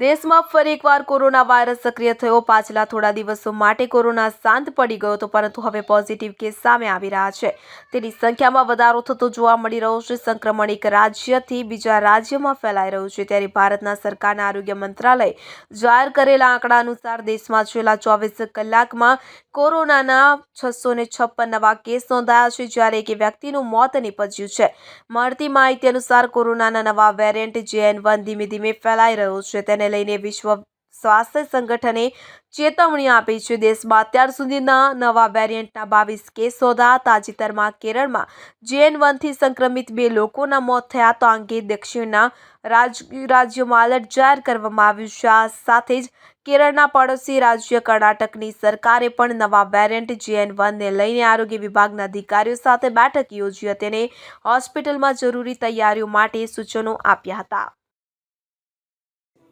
દેશમાં ફરી એકવાર કોરોના વાયરસ સક્રિય થયો. પાછલા થોડા દિવસો માટે કોરોના શાંત પડી ગયો હતો, પરંતુ હવે પોઝિટિવ કેસ સામે આવી રહ્યા છે. તેની સંખ્યામાં વધારો થતો જોવા મળી રહ્યો છે. સંક્રમણ એક રાજ્યથી બીજા રાજ્યમાં ફેલાઈ રહ્યું છે. ત્યારે ભારતના સરકારના આરોગ્ય મંત્રાલય જાહેર કરેલા આંકડા અનુસાર દેશમાં છેલ્લા ચોવીસ કલાકમાં કોરોનાના છસો ને છપ્પન નવા કેસ નોંધાયા છે, જ્યારે એક વ્યક્તિનું મોત નીપજ્યું છે. મળતી માહિતી અનુસાર કોરોનાના નવા વેરિયન્ટ જેએન વન ધીમે ધીમે ફેલાઈ રહ્યો છે. તેને લઈને વિશ્વ સ્વાસ્થ્ય સંગઠને ચેતવણી આપી છે. દેશમાં અત્યાર સુધીના નવા વેરિયન્ટના બાવીસ કેસ નોંધા તાજેતરમાં કેરળમાં જેએન વનથી સંક્રમિત બે લોકોના મોત થયા. તો આ અંગે દક્ષિણના રાજ રાજ્યોમાં અલર્ટ જાહેર કરવામાં આવ્યું છે. આ સાથે જ કેરળના પડોશી રાજ્ય કર્ણાટકની સરકારે પણ નવા વેરિયન્ટ જેએન વનને લઈને આરોગ્ય વિભાગના અધિકારીઓ સાથે બેઠક યોજી હતી અને હોસ્પિટલમાં જરૂરી તૈયારીઓ માટે સૂચનો આપ્યા હતા.